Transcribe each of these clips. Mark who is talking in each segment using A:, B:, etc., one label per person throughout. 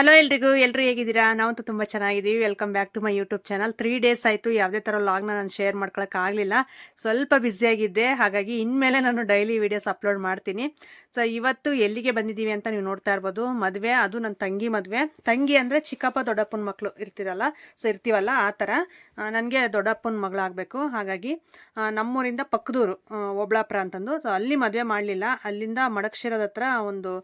A: Hello ಎಲ್ರಿಗೂ, ಎಲ್ರು ಹೇಗಿದ್ದೀರಾ? ನಾವಂತೂ ತುಂಬ ಚೆನ್ನಾಗಿದ್ದೀವಿ. Welcome back to my YouTube channel three days ಆಯಿತು, ಯಾವುದೇ ಥರ ಲಾಗ್ನ ನಾನು ಶೇರ್ ಮಾಡ್ಕೊಳಕ್ ಆಗಲಿಲ್ಲ. ಸ್ವಲ್ಪ ಬ್ಯುಸಿಯಾಗಿದ್ದೆ ಹಾಗಾಗಿ ಇನ್ಮೇಲೆ ನಾನು ಡೈಲಿ ವೀಡಿಯೋಸ್ ಅಪ್ಲೋಡ್ ಮಾಡ್ತೀನಿ. ಸೊ ಇವತ್ತು ಎಲ್ಲಿಗೆ ಬಂದಿದ್ದೀವಿ ಅಂತ ನೀವು ನೋಡ್ತಾ ಇರ್ಬೋದು. ಮದುವೆ, ಅದು ನನ್ನ ತಂಗಿ ಮದುವೆ. ತಂಗಿ ಅಂದರೆ ಚಿಕ್ಕಪ್ಪ, ದೊಡ್ಡಪ್ಪನ ಮಕ್ಕಳು ಇರ್ತಿರಲ್ಲ? ಸೊ ಇರ್ತೀವಲ್ಲ ಆ ಥರ ನನಗೆ ದೊಡ್ಡಪ್ಪನ ಮಗಳಾಗಬೇಕು. ಹಾಗಾಗಿ ನಮ್ಮೂರಿಂದ ಪಕ್ಕದೂರು ಒಬ್ಳಾಪುರ ಅಂತಂದು. ಸೊ ಅಲ್ಲಿ ಮದುವೆ ಮಾಡಲಿಲ್ಲ. ಅಲ್ಲಿಂದ ಮಡಕ್ಷಿರದ ಹತ್ರ ಒಂದು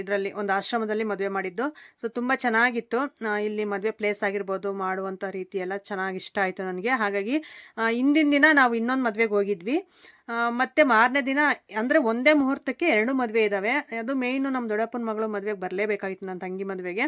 A: ಇದರಲ್ಲಿ ಒಂದು ಆಶ್ರಮದಲ್ಲಿ ಮದುವೆ ಮಾಡಿದ್ದು. ಸೊ ತುಂಬ ಚೆನ್ನಾಗಿತ್ತು. ಇಲ್ಲಿ ಮದುವೆ ಪ್ಲೇಸ್ ಆಗಿರ್ಬೋದು ಮಾಡುವಂಥ ರೀತಿ ಎಲ್ಲ ಚೆನ್ನಾಗಿ ಇಷ್ಟ ಆಯಿತು ನನಗೆ. ಹಾಗಾಗಿ ಹಿಂದಿನ ದಿನ ನಾವು ಇನ್ನೊಂದು ಮದುವೆಗೆ ಹೋಗಿದ್ವಿ. ಮತ್ತೆ ಮಾರನೇ ದಿನ, ಅಂದರೆ ಒಂದೇ ಮುಹೂರ್ತಕ್ಕೆ ಎರಡು ಮದುವೆ ಇದ್ದಾವೆ ಅದು ಮೇಯ್ನು ನಮ್ಮ ದೊಡ್ಡಪ್ಪನ ಮಗಳು ಮದುವೆಗೆ ಬರಲೇಬೇಕಾಗಿತ್ತು ನನ್ನ ತಂಗಿ ಮದುವೆಗೆ.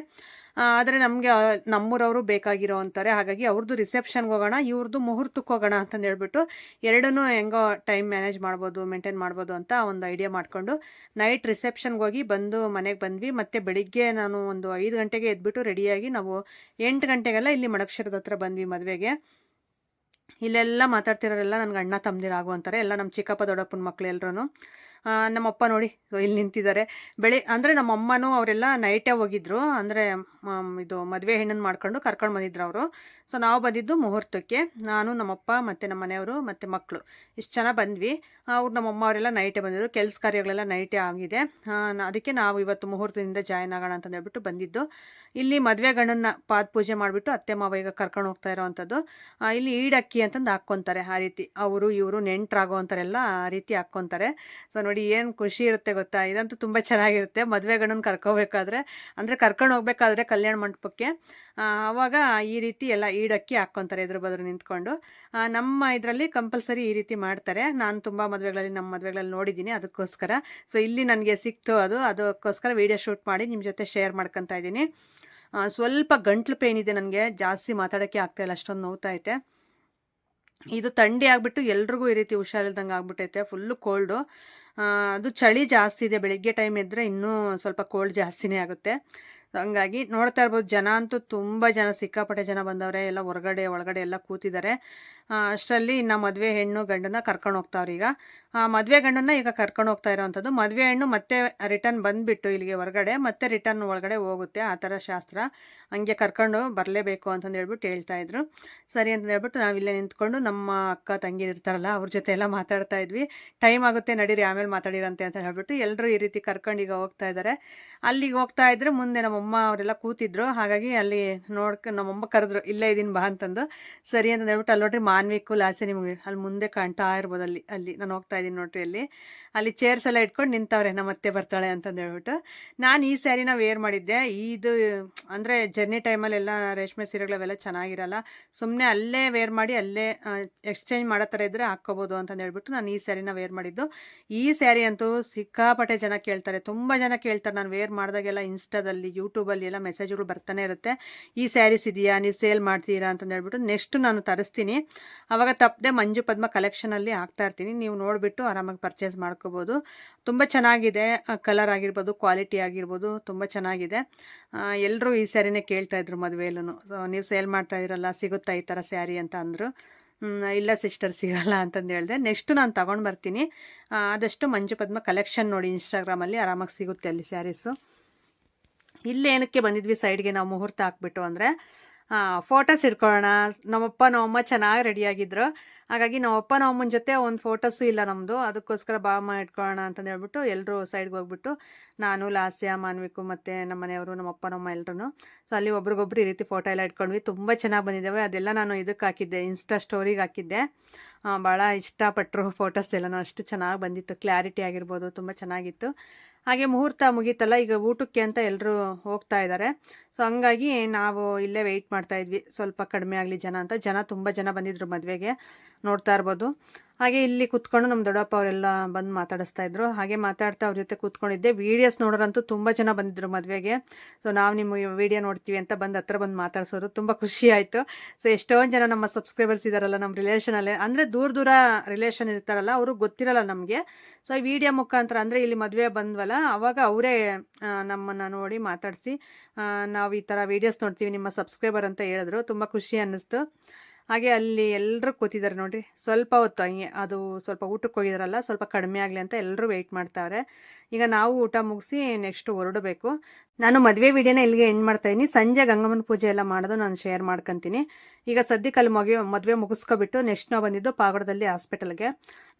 A: ಆದರೆ ನಮಗೆ ನಮ್ಮೂರವರು ಬೇಕಾಗಿರೋ ಅಂತಾರೆ. ಹಾಗಾಗಿ ಅವ್ರದ್ದು ರಿಸೆಪ್ಷನ್ಗೆ ಹೋಗೋಣ ಇವ್ರದ್ದು ಮುಹೂರ್ತಕ್ಕೆ ಹೋಗೋಣ ಅಂತಂದು ಹೇಳ್ಬಿಟ್ಟು ಎರಡನ್ನೂ ಹೆಂಗೋ ಟೈಮ್ ಮ್ಯಾನೇಜ್ ಮಾಡ್ಬೋದು ಮೇಂಟೈನ್ ಮಾಡ್ಬೋದು ಅಂತ ಒಂದು ಐಡಿಯಾ ಮಾಡಿಕೊಂಡು ನೈಟ್ ರಿಸೆಪ್ಷನ್ಗೆ ಹೋಗಿ ಬಂದು ಮನೆಗೆ ಬಂದ್ವಿ. ಮತ್ತೆ ಬೆಳಿಗ್ಗೆ ನಾನು ಒಂದು ಐದು ಗಂಟೆಗೆ ಎದ್ಬಿಟ್ಟು ರೆಡಿಯಾಗಿ ನಾವು ಎಂಟು ಗಂಟೆಗೆಲ್ಲ ಇಲ್ಲಿ ಮಡಕ್ಷರದ ಹತ್ರ ಬಂದ್ವಿ ಮದುವೆಗೆ. ಇಲ್ಲೆಲ್ಲ ಮಾತಾಡ್ತಿರೋರೆಲ್ಲ ನನಗೆ ಅಣ್ಣ ತಮ್ಮದಿರಾಗು ಅಂತಾರೆ. ಎಲ್ಲ ನಮ್ಮ ಚಿಕ್ಕಪ್ಪ ದೊಡ್ಡಪ್ಪನ ಮಕ್ಳು ಎಲ್ಲರೂ ನಮ್ಮಪ್ಪ ನೋಡಿ ಇಲ್ಲಿ ನಿಂತಿದ್ದಾರೆ. ಬೆಳೆ, ಅಂದರೆ ನಮ್ಮ ಅಮ್ಮನೂ ಅವರೆಲ್ಲ ನೈಟೇ ಹೋಗಿದ್ರು. ಅಂದರೆ ಇದು ಮದುವೆ ಹೆಣ್ಣನ್ನು ಮಾಡ್ಕೊಂಡು ಕರ್ಕೊಂಡು ಬಂದಿದ್ರು ಅವರು. ಸೊ ನಾವು ಬಂದಿದ್ದು ಮುಹೂರ್ತಕ್ಕೆ. ನಾನು, ನಮ್ಮಪ್ಪ ಮತ್ತು ನಮ್ಮ ಮನೆಯವರು ಮತ್ತು ಮಕ್ಕಳು ಇಷ್ಟು ಜನ ಬಂದ್ವಿ. ಅವ್ರು ನಮ್ಮಮ್ಮ ಅವರೆಲ್ಲ ನೈಟೇ ಬಂದಿದ್ರು. ಕೆಲಸ ಕಾರ್ಯಗಳೆಲ್ಲ ನೈಟೇ ಆಗಿದೆ. ಅದಕ್ಕೆ ನಾವು ಇವತ್ತು ಮುಹೂರ್ತದಿಂದ ಜಾಯ್ನ್ ಆಗೋಣ ಅಂತ ಹೇಳ್ಬಿಟ್ಟು ಬಂದಿದ್ದು. ಇಲ್ಲಿ ಮದುವೆ ಗಂಡನ್ನ ಪಾದ ಪೂಜೆ ಮಾಡಿಬಿಟ್ಟು ಅತ್ತೆ, ಮಾವ ಈಗ ಕರ್ಕೊಂಡು ಹೋಗ್ತಾ ಇರೋವಂಥದ್ದು. ಇಲ್ಲಿ ಈಡಕ್ಕಿ ಅಂತಂದು ಹಾಕ್ಕೊತಾರೆ ಆ ರೀತಿ. ಅವರು, ಇವರು ನೆಂಟ್ರಾಗೋ ಅಂತಾರೆಲ್ಲ ಆ ರೀತಿ ಹಾಕ್ಕೊತಾರೆ. ಸೊ ಏನು ಖುಷಿ ಇರುತ್ತೆ ಗೊತ್ತಾ? ಇದಂತೂ ತುಂಬ ಚೆನ್ನಾಗಿರುತ್ತೆ. ಮದುವೆ ಗಂಡನ ಕರ್ಕೋಬೇಕಾದ್ರೆ, ಅಂದರೆ ಕರ್ಕೊಂಡು ಹೋಗ್ಬೇಕಾದ್ರೆ ಕಲ್ಯಾಣ ಮಂಟಪಕ್ಕೆ ಆವಾಗ ಈ ರೀತಿ ಎಲ್ಲ ಈಡಕ್ಕಿ ಹಾಕ್ಕೊಂತಾರೆ ಎದುರು ಬದ್ರು ನಿಂತ್ಕೊಂಡು. ನಮ್ಮ ಇದರಲ್ಲಿ ಕಂಪಲ್ಸರಿ ಈ ರೀತಿ ಮಾಡ್ತಾರೆ. ನಾನು ತುಂಬ ಮದುವೆಗಳಲ್ಲಿ ನಮ್ಮ ಮದುವೆಗಳಲ್ಲಿ ನೋಡಿದ್ದೀನಿ ಅದಕ್ಕೋಸ್ಕರ. ಸೊ ಇಲ್ಲಿ ನನಗೆ ಸಿಕ್ತು ಅದು. ಅದಕ್ಕೋಸ್ಕರ ವೀಡಿಯೋ ಶೂಟ್ ಮಾಡಿ ನಿಮ್ಮ ಜೊತೆ ಶೇರ್ ಮಾಡ್ಕೊತಾ ಇದ್ದೀನಿ. ಸ್ವಲ್ಪ ಗಂಟ್ಲು ಪೇನ್ ಇದೆ ನನಗೆ. ಜಾಸ್ತಿ ಮಾತಾಡೋಕ್ಕೆ ಆಗ್ತಾ ಇಲ್ಲ. ಅಷ್ಟೊಂದು ನೋವ್ತಾ ಐತೆ ಇದು ಥಂಡಿ ಆಗಿಬಿಟ್ಟು ಎಲ್ರಿಗೂ ಈ ರೀತಿ ಹುಷಾರಿಲ್ದಂಗೆ ಆಗ್ಬಿಟ್ಟೈತೆ. ಫುಲ್ಲು ಕೋಲ್ಡು ಅದು ಚಳಿ ಜಾಸ್ತಿ ಇದೆ, ಬೆಳಿಗ್ಗೆ ಟೈಮ್ ಇದ್ದರೆ ಇನ್ನೂ ಸ್ವಲ್ಪ ಕೋಲ್ಡ್ ಜಾಸ್ತಿನೇ ಆಗುತ್ತೆ. ಹಂಗಾಗಿ ನೋಡ್ತಾ ಇರ್ಬೋದು, ಜನ ಅಂತೂ ತುಂಬ ಜನ, ಸಿಕ್ಕಾಪಟ್ಟೆ ಜನ ಬಂದವರೆ, ಎಲ್ಲ ಹೊರಗಡೆ, ಒಳಗಡೆ ಎಲ್ಲ ಕೂತಿದ್ದಾರೆ. ಅಷ್ಟರಲ್ಲಿ ಇನ್ನು ಮದುವೆ ಹೆಣ್ಣು ಗಂಡನ್ನ ಕರ್ಕೊಂಡು ಹೋಗ್ತಾವ್ರಿ ಈಗ. ಮದುವೆ ಗಂಡನ್ನ ಈಗ ಕರ್ಕೊಂಡು ಹೋಗ್ತಾ ಇರೋವಂಥದ್ದು. ಮದುವೆ ಹೆಣ್ಣು ಮತ್ತೆ ರಿಟರ್ನ್ ಬಂದುಬಿಟ್ಟು ಇಲ್ಲಿಗೆ ಹೊರಗಡೆ, ಮತ್ತೆ ರಿಟರ್ನ್ ಒಳಗಡೆ ಹೋಗುತ್ತೆ. ಆ ಥರ ಶಾಸ್ತ್ರ ಹಂಗೆ ಕರ್ಕೊಂಡು ಬರಲೇಬೇಕು ಅಂತಂದು ಹೇಳ್ಬಿಟ್ಟು ಹೇಳ್ತಾ ಇದ್ರು. ಸರಿ ಅಂತ ಹೇಳ್ಬಿಟ್ಟು ಇಲ್ಲೇ ನಿಂತ್ಕೊಂಡು ನಮ್ಮ ಅಕ್ಕ, ತಂಗಿ ಇರ್ತಾರಲ್ಲ, ಅವ್ರ ಜೊತೆ ಎಲ್ಲ ಮಾತಾಡ್ತಾ ಇದ್ವಿ. ಟೈಮ್ ಆಗುತ್ತೆ ನಡೀರಿ, ಆಮೇಲೆ ಮಾತಾಡಿರಂತೆ ಅಂತ ಹೇಳ್ಬಿಟ್ಟು ಎಲ್ಲರೂ ಈ ರೀತಿ ಕರ್ಕೊಂಡು ಈಗ ಹೋಗ್ತಾ ಇದ್ದಾರೆ ಅಲ್ಲಿಗೆ ಹೋಗ್ತಾ ಇದ್ರೆ, ಮುಂದೆ ನಮ್ಮಮ್ಮ ಅವರೆಲ್ಲ ಕೂತಿದ್ರು. ಹಾಗಾಗಿ ಅಲ್ಲಿ ನೋಡ್ಕ ನಮ್ಮಮ್ಮ ಕರೆದ್ರು, ಇಲ್ಲೇ ಇದ್ದೀನಿ ಬಾ ಅಂತಂದು. ಸರಿ ಅಂತ ಹೇಳ್ಬಿಟ್ಟು ಅಲ್ಲಿ ನೋಡ್ರಿ ಮಾನ್ವಿಕು ಲಾಸೆ ನಿಮಗೆ ಅಲ್ಲಿ ಮುಂದೆ ಕಾಣ್ತಾ ಇರ್ಬೋದು ಅಲ್ಲಿ ಅಲ್ಲಿ. ನಾನು ಹೋಗ್ತಾ ಇದ್ದೀನಿ ನೋಡ್ರಿ ಅಲ್ಲಿ. ಅಲ್ಲಿ ಚೇರ್ಸ್ ಎಲ್ಲ ಇಟ್ಕೊಂಡು ನಿಂತವ್ರೆ, ನಮ್ಮ ಅತ್ತೆ ಬರ್ತಾಳೆ ಅಂತಂದು ಹೇಳ್ಬಿಟ್ಟು. ನಾನು ಈ ಸ್ಯಾರಿನ ವೇರ್ ಮಾಡಿದ್ದೆ. ಇದು, ಅಂದರೆ ಜರ್ನಿ ಟೈಮಲ್ಲೆಲ್ಲ ರೇಷ್ಮೆ ಸೀರೆಗಳವೆಲ್ಲ ಚೆನ್ನಾಗಿರಲ್ಲ. ಸುಮ್ಮನೆ ಅಲ್ಲೇ ವೇರ್ ಮಾಡಿ, ಅಲ್ಲೇ ಎಕ್ಸ್ಚೇಂಜ್ ಮಾಡೋ ಥರ ಇದ್ದರೆ ಹಾಕ್ಕೋಬೋದು ಅಂತಂದು ಹೇಳ್ಬಿಟ್ಟು ನಾನು ಈ ಸ್ಯಾರಿನ ವೇರ್ ಮಾಡಿದ್ದು. ಈ ಸ್ಯಾರಿ ಅಂತೂ ಸಿಕ್ಕಾಪಟ್ಟೆ ಜನ ಕೇಳ್ತಾರೆ. ತುಂಬ ಜನ ಕೇಳ್ತಾರೆ. ನಾನು ವೇರ್ ಮಾಡಿದಾಗೆಲ್ಲ ಇನ್ಸ್ಟಾದಲ್ಲಿ ಯೂಟ್ಯೂಬಲ್ಲಿ ಎಲ್ಲ ಮೆಸೇಜ್ಗಳು ಬರ್ತಾನೆ ಇರುತ್ತೆ. ಈ ಸ್ಯಾರೀಸ್ ಇದೆಯಾ? ನೀವು ಸೇಲ್ ಮಾಡ್ತೀರಾ ಅಂತಂದು ಹೇಳ್ಬಿಟ್ಟು ನೆಕ್ಸ್ಟ್ ನಾನು ತರಿಸ್ತೀನಿ. ಅವಾಗ ತಪ್ಪದೆ ಮಂಜು ಪದ್ಮ ಕಲೆಕ್ಷನಲ್ಲಿ ಹಾಕ್ತಾ ಇರ್ತೀನಿ. ನೀವು ನೋಡಿಬಿಟ್ಟು ಆರಾಮಾಗಿ ಪರ್ಚೇಸ್ ಮಾಡ್ಕೋಬೋದು. ತುಂಬ ಚೆನ್ನಾಗಿದೆ. ಕಲರ್ ಆಗಿರ್ಬೋದು ಕ್ವಾಲಿಟಿ ಆಗಿರ್ಬೋದು, ತುಂಬ ಚೆನ್ನಾಗಿದೆ. ಎಲ್ಲರೂ ಈ ಸ್ಯಾರಿನೇ ಕೇಳ್ತಾ ಇದ್ರು ಮದುವೆಯಲ್ಲೂ ಸೊ ನೀವು ಸೇಲ್ ಮಾಡ್ತಾ ಇದ್ರಲ್ಲ, ಸಿಗುತ್ತಾ ಈ ಥರ ಸ್ಯಾರಿ ಅಂತ ಅಂದರು. ಇಲ್ಲ ಸಿಸ್ಟರ್ ಸಿಗಲ್ಲ ಅಂತಂದು ಹೇಳಿದೆ. ನೆಕ್ಸ್ಟು ನಾನು ತಗೊಂಡು ಬರ್ತೀನಿ. ಆದಷ್ಟು ಮಂಜು ಪದ್ಮ ಕಲೆಕ್ಷನ್ ನೋಡಿ ಇನ್ಸ್ಟಾಗ್ರಾಮಲ್ಲಿ ಆರಾಮಾಗಿ ಸಿಗುತ್ತೆ ಅಲ್ಲಿ ಸ್ಯಾರೀಸು ಇಲ್ಲೇನಕ್ಕೆ ಬಂದಿದ್ವಿ ಸೈಡ್ಗೆ ನಾವು ಮುಹೂರ್ತ ಹಾಕ್ಬಿಟ್ಟು ಅಂದರೆ ಫೋಟೋಸ್ ಇಟ್ಕೊಳ್ಳೋಣ ನಮ್ಮಪ್ಪ, ನಮ್ಮಮ್ಮ ಚೆನ್ನಾಗಿ ರೆಡಿಯಾಗಿದ್ರು ಹಾಗಾಗಿ ನಮ್ಮಪ್ಪ, ನಮ್ಮಮ್ಮನ ಜೊತೆ ಒಂದು ಫೋಟೋಸು ಇಲ್ಲ ನಮ್ಮದು ಅದಕ್ಕೋಸ್ಕರ ಬಾಮ್ಮ ಇಟ್ಕೊಳ್ಳೋಣ ಅಂತಂದು ಹೇಳ್ಬಿಟ್ಟು ಎಲ್ಲರೂ ಸೈಡ್ಗೆ ಹೋಗ್ಬಿಟ್ಟು ನಾನು, ಲಾಸ್ಯ, ಮಾನ್ವಿಕು ಮತ್ತು ನಮ್ಮ ಮನೆಯವರು, ನಮ್ಮಪ್ಪ ನಮ್ಮ ಎಲ್ಲರೂ ಸೊ ಅಲ್ಲಿ ಒಬ್ರಿಗೊಬ್ರು ಈ ರೀತಿ ಫೋಟೋ ಎಲ್ಲ ಇಟ್ಕೊಂಡ್ವಿ. ತುಂಬ ಚೆನ್ನಾಗಿ ಬಂದಿದ್ದಾವೆ. ಅದೆಲ್ಲ ನಾನು ಇದಕ್ಕೆ ಹಾಕಿದ್ದೆ. ಇನ್ಸ್ಟಾ ಸ್ಟೋರಿಗೆ ಹಾಕಿದ್ದೆ. ಭಾಳ ಇಷ್ಟಪಟ್ಟರು ಫೋಟೋಸ್ ಎಲ್ಲನೂ. ಅಷ್ಟು ಚೆನ್ನಾಗಿ ಬಂದಿತ್ತು. ಕ್ಲಾರಿಟಿ ಆಗಿರ್ಬೋದು. ತುಂಬ ಚೆನ್ನಾಗಿತ್ತು. ಹಾಗೆ ಮುಹೂರ್ತ ಮುಗೀತಲ್ಲ, ಈಗ ಊಟಕ್ಕೆ ಅಂತ ಎಲ್ಲರೂ ಹೋಗ್ತಾ ಇದ್ದಾರೆ ಸೊ ಹಂಗಾಗಿ ನಾವು ಇಲ್ಲೇ ವೆಯ್ಟ್ ಮಾಡ್ತಾ ಇದ್ವಿ. ಸ್ವಲ್ಪ ಕಡಿಮೆ ಆಗಲಿ ಜನ ಅಂತ. ಜನ ತುಂಬ ಜನ ಬಂದಿದ್ರು ಮದುವೆಗೆ. ನೋಡ್ತಾ ಇರ್ಬೋದು. ಹಾಗೆ ಇಲ್ಲಿ ಕುತ್ಕೊಂಡು ನಮ್ಮ ದೊಡ್ಡಪ್ಪ ಅವರೆಲ್ಲ ಬಂದು ಮಾತಾಡಿಸ್ತಾ ಇದ್ರು. ಹಾಗೆ ಮಾತಾಡ್ತಾ ಅವ್ರ ಜೊತೆ ಕೂತ್ಕೊಂಡಿದ್ದೆ. ವೀಡಿಯೋಸ್ ನೋಡೋರಂತೂ ತುಂಬ ಜನ ಬಂದಿದ್ರು ಮದುವೆಗೆ. ಸೊ ನಾವು ನಿಮ್ಮ ವಿಡಿಯೋ ನೋಡ್ತೀವಿ ಅಂತ ಬಂದು ಹತ್ರ ಬಂದು ಮಾತಾಡ್ಸೋರು. ತುಂಬ ಖುಷಿ ಆಯಿತು. ಸೊ ಎಷ್ಟೊಂದು ಜನ ನಮ್ಮ ಸಬ್ಸ್ಕ್ರೈಬರ್ಸ್ ಇದ್ದಾರಲ್ಲ ನಮ್ಮ ರಿಲೇಷನಲ್ಲೇ ಅಂದರೆ ದೂರ ದೂರ ರಿಲೇಷನ್ ಇರ್ತಾರಲ್ಲ ಅವರು ಗೊತ್ತಿರಲ್ಲ ನಮಗೆ. ಸೊ ಈ ವಿಡಿಯೋ ಮುಖಾಂತರ ಅಂದರೆ ಇಲ್ಲಿ ಮದುವೆ ಬಂದ್ವಲ್ಲ, ಅವಾಗ ಅವರೇ ನಮ್ಮನ್ನು ನೋಡಿ ಮಾತಾಡಿಸಿ ನಾವು ಈ ಥರ ವೀಡಿಯೋಸ್ ನೋಡ್ತೀವಿ, ನಿಮ್ಮ ಸಬ್ಸ್ಕ್ರೈಬರ್ ಅಂತ ಹೇಳಿದ್ರು. ತುಂಬ ಖುಷಿ ಅನ್ನಿಸ್ತು. ಹಾಗೆ ಅಲ್ಲಿ ಎಲ್ಲರೂ ಕೂತಿದ್ದಾರೆ ನೋಡಿ ಸ್ವಲ್ಪ ಹೊತ್ತು ಅದು ಸ್ವಲ್ಪ ಊಟಕ್ಕೆ ಹೋಗಿದಾರಲ್ಲ, ಸ್ವಲ್ಪ ಕಡಿಮೆ ಆಗಲಿ ಅಂತ ಎಲ್ಲರೂ ವೆಯ್ಟ್ ಮಾಡ್ತಾವ್ರೆ ಈಗ ನಾವು ಊಟ ಮುಗಿಸಿ ನೆಕ್ಸ್ಟ್ ಹೊರಡಬೇಕು. ನಾನು ಮದುವೆ ವಿಡಿಯೋನ ಇಲ್ಲಿಗೆ ಎಂಡ್ ಮಾಡ್ತಾ ಇದ್ದೀನಿ ಸಂಜೆ ಗಂಗಮ್ಮನ ಪೂಜೆ ಎಲ್ಲ ಮಾಡೋದು ನಾನು ಶೇರ್ ಮಾಡ್ಕೊಂತೀನಿ. ಈಗ ಸದ್ಯಕ್ಕೆ ಅಲ್ಲಿ ಮದುವೆ ಮದುವೆ ಮುಗಿಸ್ಕೊಬಿಟ್ಟು ನೆಕ್ಸ್ಟ್ ನಾವು ಬಂದಿದ್ದು ಪಾಗಡದಲ್ಲಿ ಹಾಸ್ಪಿಟಲ್ಗೆ.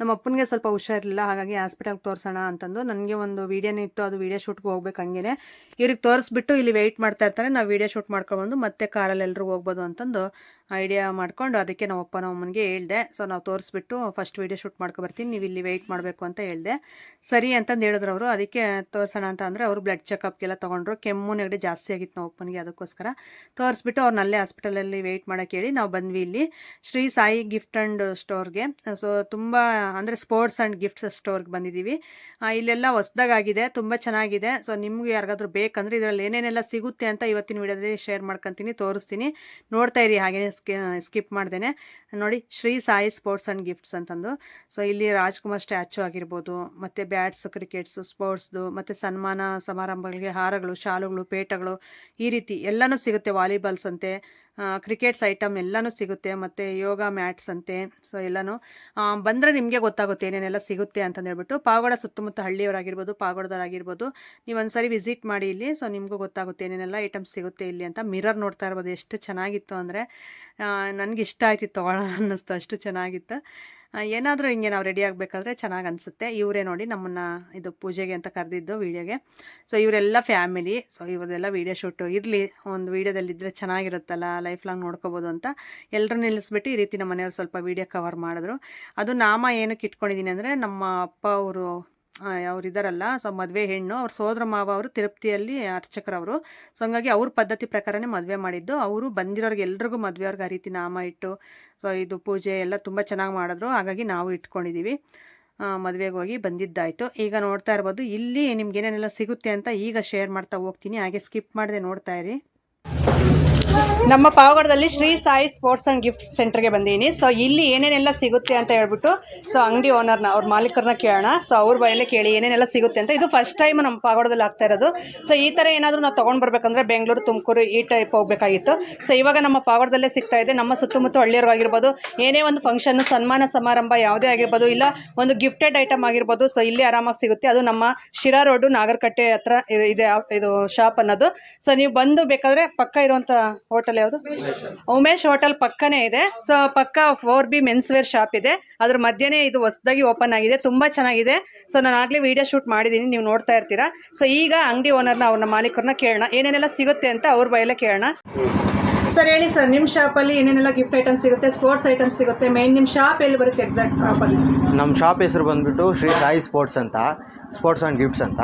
A: ನಮ್ಮ ಅಪ್ಪನಿಗೆ ಸ್ವಲ್ಪ ಹುಷಾರಿಲ್ಲ ಹಾಗಾಗಿ ಹಾಸ್ಪಿಟಲ್ಗೆ ತೋರಿಸೋಣ ಅಂತಂದು. ನನಗೆ ಒಂದು ವೀಡಿಯೋನೇ ಇತ್ತು, ಅದು ವೀಡಿಯೋ ಶೂಟ್ಗೆ ಹೋಗ್ಬೇಕು ಹಂಗೇನೆ. ಇವ್ರಿಗೆ ತೋರಿಸ್ಬಿಟ್ಟು ಇಲ್ಲಿ ವೆಯ್ಟ್ ಮಾಡ್ತಾ ಇರ್ತಾರೆ, ನಾವು ವೀಡಿಯೋ ಶೂಟ್ ಮಾಡ್ಕೊಬಂದು ಮತ್ತೆ ಕಾರಲ್ಲಿ ಎಲ್ಲರೂ ಹೋಗ್ಬೋದು ಅಂತಂದು ಐಡಿಯಾ ಮಾಡ್ಕೊಂಡು ಅದಕ್ಕೆ ನಮ್ಮ ಅಪ್ಪ ನಮ್ಮ ಅಮ್ಮನಿಗೆ ಹೇಳಿದೆ. ಸೊ ನಾವು ತೋರಿಸ್ಬಿಟ್ಟು ಫಸ್ಟ್ ವೀಡಿಯೋ ಶೂಟ್ ಮಾಡ್ಕೊಬರ್ತೀನಿ, ನೀವು ಇಲ್ಲಿ ವೆಯ್ಟ್ ಮಾಡಬೇಕು ಅಂತ ಹೇಳಿದೆ. ಸರಿ ಅಂತಂದು ಹೇಳಿದ್ರು ಅವರು. ಅದಕ್ಕೆ ತೋರಿಸೋಣ ಅಂತ ಅಂದರೆ ಅವರು ಬ್ಲಡ್ ಚೆಕಪ್ಗೆಲ್ಲ ತೊಗೊಂಡ್ರು. ಕೆಮ್ಮು ನೆಗಡಿ ಜಾಸ್ತಿ ಆಗಿತ್ತು ನಮ್ಮ ಅಪ್ಪನಿಗೆ ಅದಕ್ಕೋಸ್ಕರ. ತೋರಿಸ್ಬಿಟ್ಟು ಅವ್ರನ್ನ ಅಲ್ಲೇ ಹಾಸ್ಪಿಟಲಲ್ಲಿ ವೆಯ್ಟ್ ಮಾಡೋಕ್ಕೆ ಹೇಳಿ ನಾವು ಬಂದ್ವಿ ಇಲ್ಲಿ ಶ್ರೀ ಸಾಯಿ ಗಿಫ್ಟ್ ಆ್ಯಂಡ್ ಸ್ಟೋರ್ಗೆ ಸೊ ತುಂಬ, ಅಂದರೆ ಸ್ಪೋರ್ಟ್ಸ್ ಆ್ಯಂಡ್ ಗಿಫ್ಟ್ಸ್ ಸ್ಟೋರ್ಗೆ ಬಂದಿದ್ದೀವಿ. ಇಲ್ಲೆಲ್ಲ ಹೊಸ್ದಾಗಿದೆ ತುಂಬ ಚೆನ್ನಾಗಿದೆ. ಸೊ ನಿಮ್ಗೆ ಯಾರಿಗಾದ್ರೂ ಬೇಕಂದರೆ ಇದರಲ್ಲಿ ಏನೇನೆಲ್ಲ ಸಿಗುತ್ತೆ ಅಂತ ಇವತ್ತಿನ ವಿಡಿಯೋದಲ್ಲಿ ಶೇರ್ ಮಾಡ್ಕೊತೀನಿ, ತೋರಿಸ್ತೀನಿ. ನೋಡ್ತಾ ಇರಿ ಹಾಗೆ ಸ್ಕಿಪ್ ಮಾಡ್ದೇನೆ. ನೋಡಿ, Shri Sai sports and gifts ಅಂತಂದು. ಸೊ ಇಲ್ಲಿ ರಾಜ್ಕುಮಾರ್ ಸ್ಟ್ಯಾಚು ಆಗಿರ್ಬೋದು, ಮತ್ತು ಬ್ಯಾಟ್ಸ್ ಕ್ರಿಕೆಟ್ಸು ಸ್ಪೋರ್ಟ್ಸ್ದು ಮತ್ತು ಸನ್ಮಾನ ಸಮಾರಂಭಗಳಿಗೆ ಹಾರಗಳು, ಶಾಲುಗಳು, ಪೇಟಗಳು ಈ ರೀತಿ ಎಲ್ಲನೂ ಸಿಗುತ್ತೆ ವಾಲಿಬಾಲ್ಸ್ ಅಂತೆ. ಕ್ರಿಕೆಟ್ಸ್ ಐಟಮ್ ಎಲ್ಲನೂ ಸಿಗುತ್ತೆ ಮತ್ತು ಯೋಗ ಮ್ಯಾಟ್ಸ್ ಅಂತೆ ಸೊ ಎಲ್ಲನೂ. ಬಂದರೆ ನಿಮಗೆ ಗೊತ್ತಾಗುತ್ತೆ ಏನೇನೆಲ್ಲ ಸಿಗುತ್ತೆ ಅಂತಂದೇಳ್ಬಿಟ್ಟು ಪಾವಗಡ ಸುತ್ತಮುತ್ತ ಹಳ್ಳಿಯವರಾಗಿರ್ಬೋದು, ಪಾವಗಡದವರಾಗಿರ್ಬೋದು, ನೀವು ಒಂದ್ಸರಿ ವಿಸಿಟ್ ಮಾಡಿ ಇಲ್ಲಿ ಸೊ ನಿಮಗೂ ಗೊತ್ತಾಗುತ್ತೆ ಏನೇನೆಲ್ಲ ಐಟಮ್ಸ್ ಸಿಗುತ್ತೆ ಇಲ್ಲಿ ಅಂತ. ಮಿರರ್ ನೋಡ್ತಾ ಇರ್ಬೋದು, ಎಷ್ಟು ಚೆನ್ನಾಗಿತ್ತು ಅಂದರೆ. ನನಗಿಷ್ಟ ಆಯ್ತು ತೊಗೊಳ್ಳೋಣ ಅನ್ನಿಸ್ತು, ಅಷ್ಟು ಚೆನ್ನಾಗಿತ್ತು. ಏನಾದರೂ ಹಿಂಗೆ ನಾವು ರೆಡಿ ಆಗಬೇಕಾದ್ರೆ ಚೆನ್ನಾಗಿ ಅನಿಸುತ್ತೆ. ಇವರೇ ನೋಡಿ ನಮ್ಮನ್ನು ಇದು ಪೂಜೆಗೆ ಅಂತ ಕರೆದಿದ್ದು ವೀಡಿಯೋಗೆ. ಸೊ ಇವರೆಲ್ಲ ಫ್ಯಾಮಿಲಿ ಸೊ ಇವರೆಲ್ಲ ವೀಡಿಯೋ ಶೂಟು ಇರಲಿ, ಒಂದು ವೀಡಿಯೋದಲ್ಲಿದ್ದರೆ ಚೆನ್ನಾಗಿರುತ್ತಲ್ಲ ಲೈಫ್ ಲಾಂಗ್ ನೋಡ್ಕೋಬೋದು ಅಂತ ಎಲ್ಲರೂ ನಿಲ್ಲಿಸ್ಬಿಟ್ಟು ಈ ರೀತಿ ನಮ್ಮ ಮನೆಯವ್ರು ಸ್ವಲ್ಪ ವೀಡಿಯೋ ಕವರ್ ಮಾಡಿದ್ರು. ಅದು ನಾಮ ಏನಕ್ಕೆ ಇಟ್ಕೊಂಡಿದ್ದೀನಿ ಅಂದರೆ ನಮ್ಮ ಅಪ್ಪ ಅವರು ಅವ್ರು ಇದ್ದಾರಲ್ಲ ಸೊ ಮದುವೆ ಹೆಣ್ಣು, ಅವ್ರ ಸೋದರ ಮಾವ ಅವರು ತಿರುಪತಿಯಲ್ಲಿ ಅರ್ಚಕರವರು. ಸೊ ಹಂಗಾಗಿ ಅವ್ರ ಪದ್ಧತಿ ಪ್ರಕಾರನೇ ಮದುವೆ ಮಾಡಿದ್ದು. ಅವರು ಬಂದಿರೋರಿಗೆ ಎಲ್ರಿಗೂ ಮದುವೆಯವ್ರಿಗೆ ಆ ರೀತಿ ನಾಮ ಇಟ್ಟು, ಸೊ ಇದು ಪೂಜೆ ಎಲ್ಲ ತುಂಬ ಚೆನ್ನಾಗಿ ಮಾಡಿದ್ರು. ಹಾಗಾಗಿ ನಾವು ಇಟ್ಕೊಂಡಿದ್ದೀವಿ ಮದುವೆಗೆ ಹೋಗಿ ಬಂದಿದ್ದಾಯಿತು. ಈಗ ನೋಡ್ತಾ ಇರ್ಬೋದು. ಇಲ್ಲಿ ನಿಮ್ಗೆ ಏನೇನೆಲ್ಲ ಸಿಗುತ್ತೆ ಅಂತ ಈಗ ಶೇರ್ ಮಾಡ್ತಾ ಹೋಗ್ತೀನಿ. ಹಾಗೆ ಸ್ಕಿಪ್ ಮಾಡದೆ ನೋಡ್ತಾ ಇರಿ. ನಮ್ಮ ಪಾವಗಡದಲ್ಲಿ Shri Sai sports and gift ಸೆಂಟರ್ಗೆ ಬಂದಿದ್ದೀನಿ. ಸೊ ಇಲ್ಲಿ ಏನೇನೆಲ್ಲ ಸಿಗುತ್ತೆ ಅಂತ ಹೇಳ್ಬಿಟ್ಟು ಸೊ ಅಂಗಡಿ ಓನರ್ನ ಅವ್ರ ಮಾಲೀಕರನ್ನ ಕೇಳೋಣ. ಸೊ ಅವ್ರ ಬಾಯಲ್ಲೇ ಕೇಳಿ ಏನೇನೆಲ್ಲ ಸಿಗುತ್ತೆ ಅಂತ. ಇದು ಫಸ್ಟ್ ಟೈಮ್ ನಮ್ಮ ಪಾವಗಡದಲ್ಲಿ ಆಗ್ತಾ ಇರೋದು. ಸೊ ಈ ಥರ ಏನಾದರೂ ನಾವು ತೊಗೊಂಡು ಬರ್ಬೇಕಂದ್ರೆ ಬೆಂಗಳೂರು, ತುಮಕೂರು ಈ ಟೈಪ್ ಹೋಗಬೇಕಾಗಿತ್ತು. ಸೊ ಇವಾಗ ನಮ್ಮ ಪಾವಗಡದಲ್ಲೇ ಸಿಗ್ತಾ ಇದೆ. ನಮ್ಮ ಸುತ್ತಮುತ್ತ ಹಳ್ಳಿಯವ್ರಿಗಾಗಿರ್ಬೋದು, ಏನೇ ಒಂದು ಫಂಕ್ಷನ್ ಸನ್ಮಾನ ಸಮಾರಂಭ ಯಾವುದೇ ಆಗಿರ್ಬೋದು, ಇಲ್ಲ ಒಂದು ಗಿಫ್ಟೆಡ್ ಐಟಮ್ ಆಗಿರ್ಬೋದು ಸೊ ಇಲ್ಲಿ ಆರಾಮಾಗಿ ಸಿಗುತ್ತೆ. ಅದು ನಮ್ಮ ಶಿರಾ ರೋಡು, ನಾಗರಕಟ್ಟೆ ಹತ್ರ ಇದೆ, ಇದು ಶಾಪ್ ಅನ್ನೋದು. ಸೊ ನೀವು ಬಂದು ಬೇಕಾದ್ರೆ ಪಕ್ಕ ಇರುವಂಥ ಹೋಟೆಲ್ ಯಾವುದು? ಉಮೇಶ್ ಹೋಟೆಲ್ ಪಕ್ಕನೇ ಇದೆ. ಸೊ ಪಕ್ಕ four B men's wear shop ಇದೆ. ಅದ್ರ ಮಧ್ಯನೇ ಇದು ಹೊಸದಾಗಿ ಓಪನ್ ಆಗಿದೆ. ತುಂಬಾ ಚೆನ್ನಾಗಿದೆ. ಸೊ ನಾನು ಆಗ್ಲೇ ವಿಡಿಯೋ ಶೂಟ್ ಮಾಡಿದ್ದೀನಿ ನೀವು ನೋಡ್ತಾ ಇರ್ತೀರಾ. ಸೊ ಈಗ ಅಂಗಡಿ ಓನರ್ನ ಅವ್ರನ್ನ ಮಾಲೀಕರನ್ನ ಕೇಳೋಣ. ಏನೇನೆಲ್ಲ ಸಿಗುತ್ತೆ ಅಂತ ಅವ್ರ ಬಯಲೇ ಕೇಳೋಣ. ಸರ್ ಹೇಳಿ ಸರ್ ನಿಮ್ಮ ಶಾಪಲ್ಲಿ ಏನೇನೆಲ್ಲ ಗಿಫ್ಟ್ ಐಟಮ್ಸ್ ಸಿಗುತ್ತೆ ಸ್ಪೋರ್ಟ್ಸ್ ಐಟಮ್ಸ್ ಸಿಗುತ್ತೆ ಮೇನ್ ನಿಮ್ಮ ಶಾಪ್ ಎಲ್ಲಿ ಬರುತ್ತೆ ಎಕ್ಸಾಕ್ಟ್ ಶಾಪಲ್ಲಿ
B: ನಮ್ಮ ಶಾಪ್ ಹೆಸರು ಬಂದ್ಬಿಟ್ಟು ಶ್ರೀ ಸಾಯಿ ಸ್ಪೋರ್ಟ್ಸ್ ಅಂತ ಸ್ಪೋರ್ಟ್ಸ್ ಆ್ಯಂಡ್ ಗಿಫ್ಟ್ಸ್ ಅಂತ.